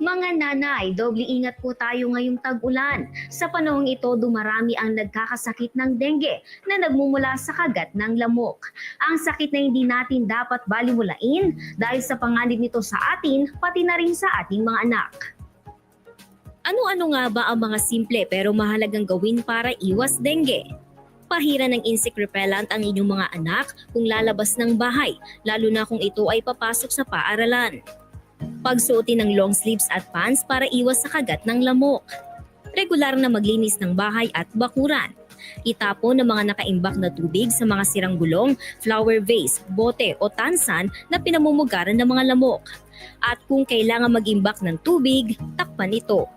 Mga nanay, doble ingat po tayo ngayong tag-ulan. Sa panahong ito, dumarami ang nagkakasakit ng dengue na nagmumula sa kagat ng lamok. Ang sakit na hindi natin dapat balimulain dahil sa panganib nito sa atin, pati na rin sa ating mga anak. Ano-ano nga ba ang mga simple pero mahalagang gawin para iwas dengue? Pahira ng insect repellent ang inyong mga anak kung lalabas ng bahay, lalo na kung ito ay papasok sa paaralan. Pagsuotin ng long sleeves at pants para iwas sa kagat ng lamok. Regular na maglinis ng bahay at bakuran. Itapon ng mga nakaimbak na tubig sa mga sirang gulong, flower vase, bote o tansan na pinamumugaran ng mga lamok. At kung kailangan mag-imbak ng tubig, takpan ito.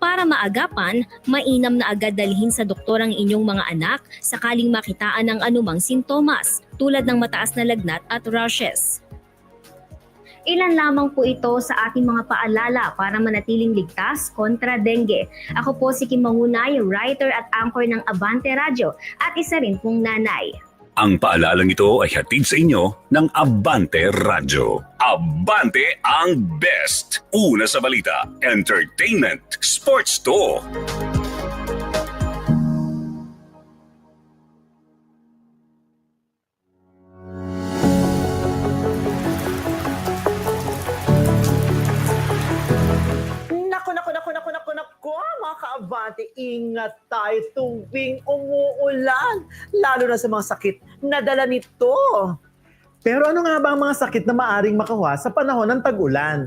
Para maagapan, mainam na agad dalhin sa doktor ang inyong mga anak sakaling makitaan ng anumang sintomas tulad ng mataas na lagnat at rashes. Ilan lamang po ito sa ating mga paalala para manatiling ligtas kontra dengue. Ako po si Kim Mangunay, writer at anchor ng Abante Radio at isa rin pong nanay. Ang paalalang ito ay hatid sa inyo ng Abante Radyo. Abante ang best. Una sa balita, entertainment, sports to. Mga kaabante, ingat tayo tuwing umuulan, lalo na sa mga sakit na dala nito. Pero ano nga ba ang mga sakit na maaring makawa sa panahon ng tag-ulan?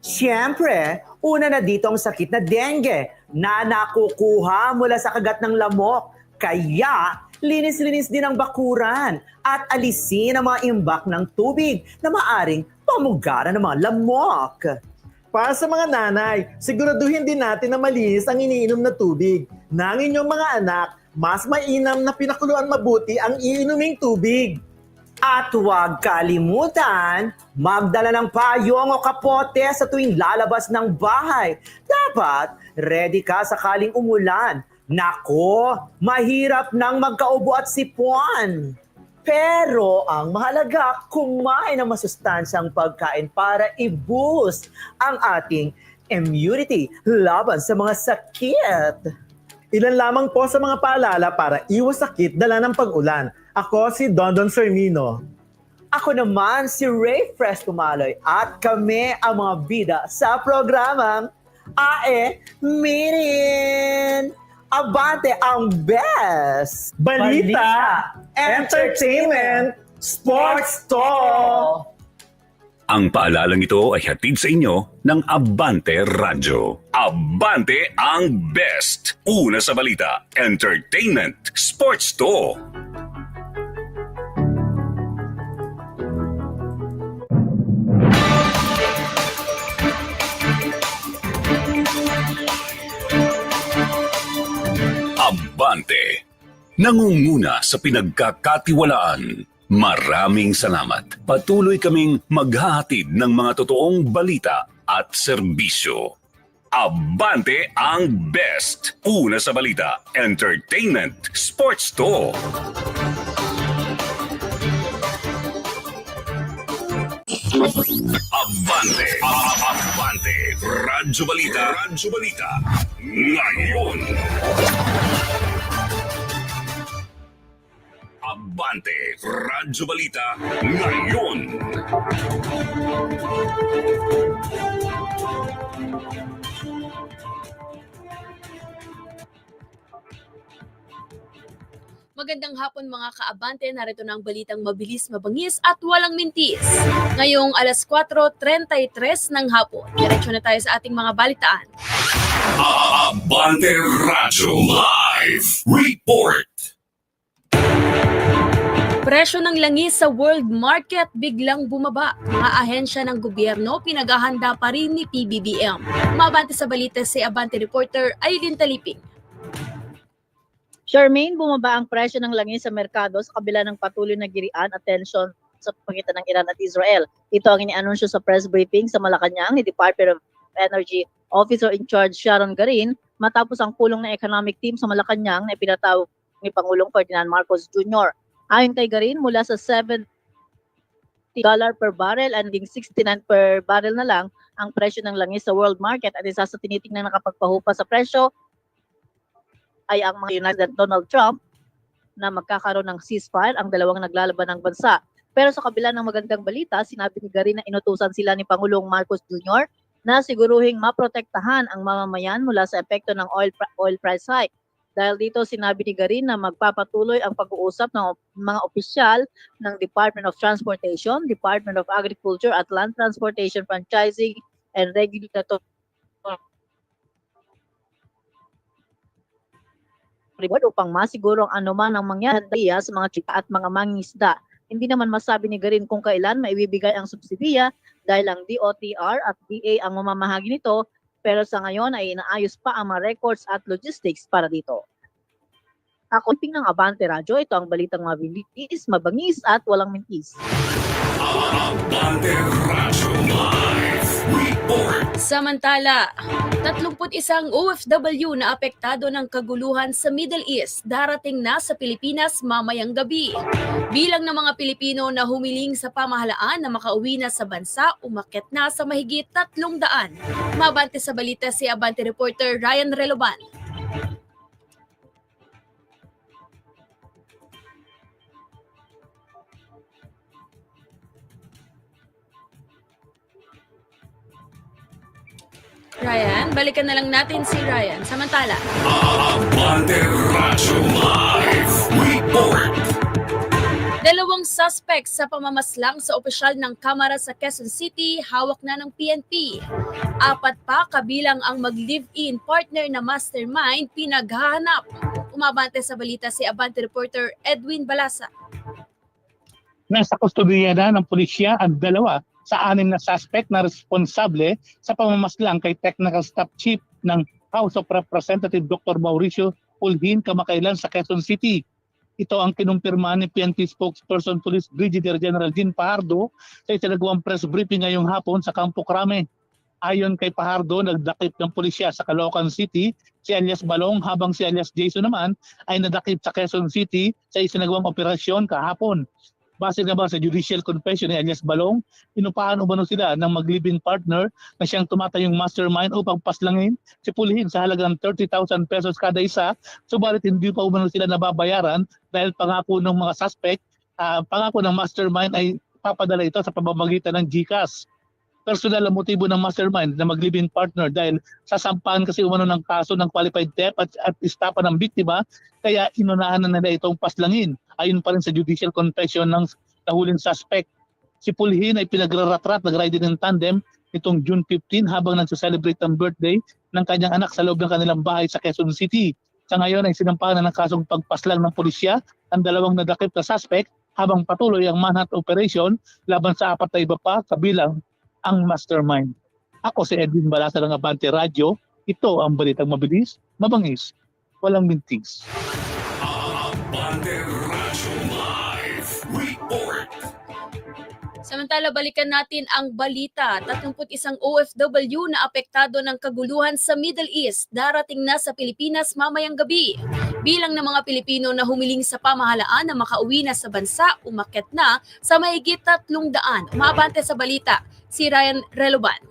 Siyempre, una na dito ang sakit na dengue na nakukuha mula sa kagat ng lamok. Kaya, linis-linis din ang bakuran at alisin ang mga imbak ng tubig na maaring pamugaran ng mga lamok. Para sa mga nanay, siguraduhin din natin na malinis ang iniinom na tubig. Nang inyong mga anak, mas mainam na pinakuluan mabuti ang iinuming tubig. At huwag kalimutan, magdala ng payong o kapote sa tuwing lalabas ng bahay. Dapat ready ka sakaling umulan. Nako, mahirap nang magkaubo at sipon. Pero ang mahalaga, kumain ng masustansyang pagkain para i-boost ang ating immunity laban sa mga sakit. Ilan lamang po sa mga paalala para iwas sakit dala ng pag-ulan. Ako si Dondon Sermino. Ako naman si Ray Fresco Maloy at kami ang mga bida sa programang AE Minin! Abante ang best! Balita, entertainment, sports to! Ang paalalang ito ay hatid sa inyo ng Abante Radyo. Abante ang best. Una sa balita, entertainment, sports to. Nangunguna sa pinagkakatiwalaan. Maraming salamat. Patuloy kaming maghahatid ng mga totoong balita at serbisyo. Abante ang best. Una sa balita, entertainment, sports to. Abante, Abante, Radyo Balita, Radyo Balita, ngayon. Abante, Radyo Balita, ngayon. Magandang hapon mga kaabante, narito na ang balitang mabilis, mabangis at walang mintis. Ngayong alas 4.33 ng hapon, diretso na tayo sa ating mga balitaan. Abante Radyo Live Report. Presyo ng langis sa world market biglang bumaba. Mga ahensya ng gobyerno pinaghahanda pa rin ni PBBM. Mabante sa balita si Abante reporter Aileen Taliping. Charmaine, bumaba ang presyo ng langis sa merkado sa kabila ng patuloy na girian at tensyon sa pagitan ng Iran at Israel. Ito ang inianunsyo sa press briefing sa Malacanang ni Department of Energy Officer in Charge Sharon Garin matapos ang pulong ng economic team sa Malacanang na ipinatawag ni Pangulong Ferdinand Marcos Jr. Ayon kay Garin, mula sa 7 dollar per barrel and naging 69 per barrel na lang ang presyo ng langis sa world market at isa sa tinitingnan na nakapagpahupa sa presyo ay ang mga United Donald Trump na magkakaroon ng ceasefire ang dalawang naglalaban ng bansa. Pero sa kabila ng magandang balita, sinabi ni Gary na inutusan sila ni Pangulong Marcos Jr. na siguruhing maprotektahan ang mamamayan mula sa epekto ng oil, oil price hike. Dahil dito sinabi ni Garin na magpapatuloy ang pag-uusap ng mga opisyal ng Department of Transportation, Department of Agriculture at Land Transportation Franchising and Regulatory Board upang masiguro ang anuman ang mangyari sa mga chika at mga mangisda. Hindi naman masabi ni Garin kung kailan maibibigay ang subsidiya dahil ang DOTR at DA ang mamamahagi nito pero sa ngayon ay inaayos pa ang mga records at logistics para dito. Ako ping ng Abante Radyo, ito ang balitang mabilis, mabangis at walang mintis. Abante Radyo Live. Samantala, 31 OFW na apektado ng kaguluhan sa Middle East darating na sa Pilipinas mamayang gabi. Bilang ng mga Pilipino na humiling sa pamahalaan na makauwi na sa bansa, umakyat na sa mahigit 300. Mabante sa balita si Abante reporter Ryan Reloban. Ryan, balikan na lang natin si Ryan. Samantala. Dalawang suspect sa pamamaslang sa opisyal ng Kamara sa Quezon City hawak na ng PNP. Apat pa kabilang ang mag-live-in partner na mastermind pinaghahanap. Umabante sa balita si Abante reporter Edwin Balasa. nasa kustodiya na ng pulisya ang dalawa sa anim na suspect na responsable sa pamamaslang kay Technical Staff Chief ng House of Representative Dr. Mauricio Pulhin kamakailan sa Quezon City. Ito ang kinumpirma ni PNP spokesperson Police Brigadier General Jean Pahardo sa itinagawang press briefing ngayong hapon sa Campo Crame. Ayon kay Pahardo, nagdakip ng pulisya sa Caloocan City si alias Balong habang si alias Jason naman ay nadakip sa Quezon City sa isinagawang operasyon kahapon. Base naman sa judicial confession ni alias Balong, inupahan umano sila ng mag-living partner na siyang tumatayong mastermind upang paslangin si Pulihin sa halagang 30,000 pesos kada isa, subalit hindi pa umano sila nababayaran dahil pangako ng mga suspect, ah, pangako ng mastermind ay papadala ito sa pamamagitan ng GCash. Personal ang motibo ng mastermind na mag-living partner dahil sasampahan kasi umano ng kaso ng qualified theft at, at istapa ng biktima kaya inunahan na nila itong paslangin. Ayon pa rin sa judicial confession ng nahuling suspect. Si Pulhin ay pinagraratrat, nag-ride in tandem itong June 15 habang nagsa-celebrate ang birthday ng kanyang anak sa loob ng kanilang bahay sa Quezon City. Sa ngayon ay sinampahan na ng kasong pagpaslang ng pulisya ang dalawang nadakip na suspect habang patuloy ang manhunt operation laban sa apat na iba pa kabilang ang mastermind. Ako si Edwin Balasa ng Abante Radio. Ito ang balitang mabilis, mabangis, walang mintis. Abante Samantala, balikan natin ang balita. 31 OFW na apektado ng kaguluhan sa Middle East darating na sa Pilipinas mamayang gabi. Bilang ng mga Pilipino na humiling sa pamahalaan na makauwi na sa bansa, umakyat na sa mahigit 300. Umabante sa balita si Ryan Reloban.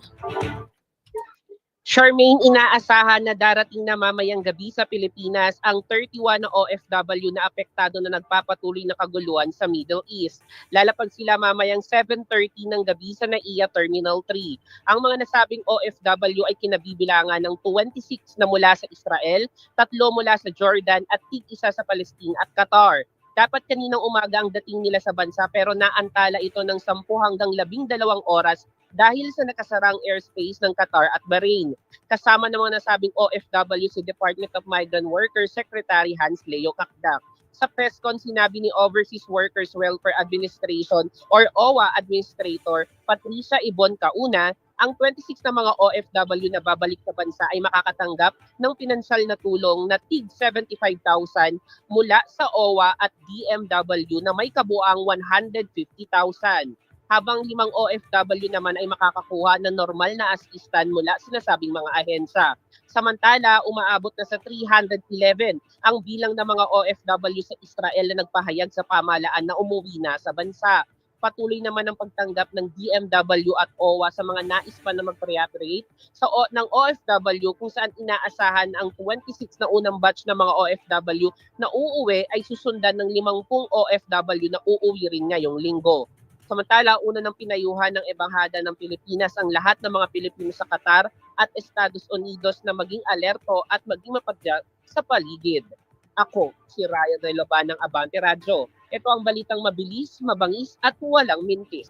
Charmaine, inaasahan na darating na mamayang gabi sa Pilipinas ang 31 na OFW na apektado na nagpapatuloy na kaguluhan sa Middle East. Lalapag sila mamayang 7.30 ng gabi sa NAIA Terminal 3. Ang mga nasabing OFW ay kinabibilangan ng 26 na mula sa Israel, tatlo mula sa Jordan at tig-isa sa Palestine at Qatar. Dapat kaninang umaga ang dating nila sa bansa pero naantala ito ng 10 hanggang 12 oras dahil sa nakasarang airspace ng Qatar at Bahrain. Kasama ng mga nasabing OFW si Department of Migrant Workers Secretary Hans Leo Kakdak. Sa press con, sinabi ni Overseas Workers Welfare Administration or OWA Administrator Patricia Ibon Kauna, ang 26 na mga OFW na babalik sa bansa ay makakatanggap ng pinansyal na tulong na tig 75,000 mula sa OWA at DMW na may kabuang 150,000 habang limang OFW naman ay makakakuha ng normal na asistan mula sinasabing mga ahensya. Samantala, umaabot na sa 311 ang bilang ng mga OFW sa Israel na nagpahayag sa pamahalaan na umuwi na sa bansa. Patuloy naman ang pagtanggap ng DMW at OWA sa mga nais pa na mag-repatriate sa o, ng OFW kung saan inaasahan na ang 26 na unang batch ng mga OFW na uuwi ay susundan ng 50 OFW na uuwi rin ngayong linggo. Samantala, una ng pinayuhan ng Ebahada ng Pilipinas ang lahat ng mga Pilipino sa Qatar at Estados Unidos na maging alerto at maging mapadya sa paligid. Ako, si Ryan de Loban ng Abante Radio. Ito ang balitang mabilis, mabangis at walang mintis.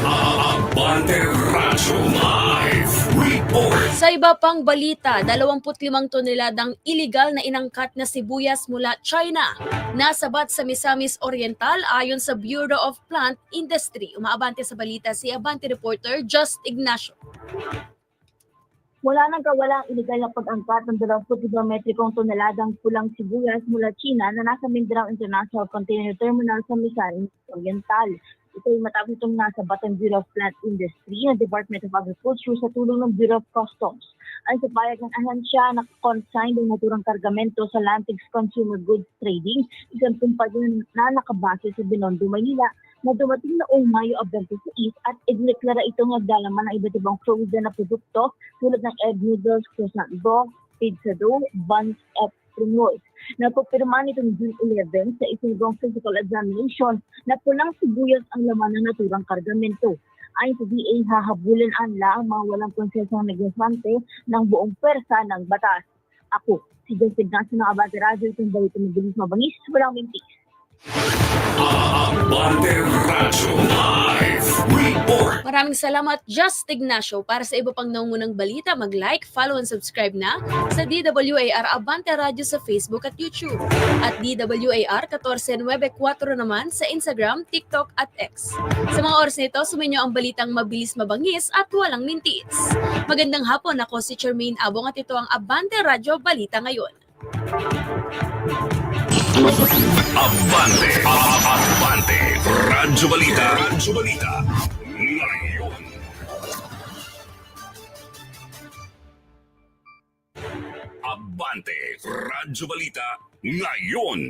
Abante Radyo Live Report. Sa iba pang balita, 25 toneladang iligal na inangkat na sibuyas mula China. Nasabat sa Misamis Oriental ayon sa Bureau of Plant Industry. Umaabante sa balita si Abante reporter Just Ignacio. Wala nang kawalang iligal na pag-angkat ng 22 metrikong toneladang pulang sibuyas mula China na nasa Mindanao International Container Terminal sa Misamis Oriental. Ito ay matapos itong nasa Batang Bureau of Plant Industry ng Department of Agriculture sa tulong ng Bureau of Customs. Ay sa ng ahansya na consign ng naturang kargamento sa Lantix Consumer Goods Trading, isang kumpanya na nakabase sa Binondo, Maynila na dumating noong Mayo of 26 at idineklara itong nagdalaman ng iba't ibang frozen na produkto tulad ng egg noodles, croissant dough, pizza dough, buns, at rolls. Napapirma nitong June 11 sa isang physical examination na pulang sibuyas ang laman ng naturang kargamento. Ayon sa DA, hahabulan anla ang mga walang konsensong negosyante ng buong pwersa ng batas. Ako, si Jesse Ignacio ng Abante Radio, itong balito mabilis mabangis, walang mintis. Abante Radyo Live. Maraming salamat Just Ignacio. Para sa iba pang nangungunang balita, mag-like, follow and subscribe na sa DWAR Abante Radio sa Facebook at YouTube. At DWAR 1494 naman sa Instagram, TikTok at X. Sa mga oras nito, suminyo ang balitang mabilis mabangis at walang mintis. Magandang hapon, ako si Charmaine Abong at ito ang Abante Radio Balita Ngayon. Abante. Abante. Radyo Balita. Radyo Balita. Abante. Radyo Balita. Ngayon.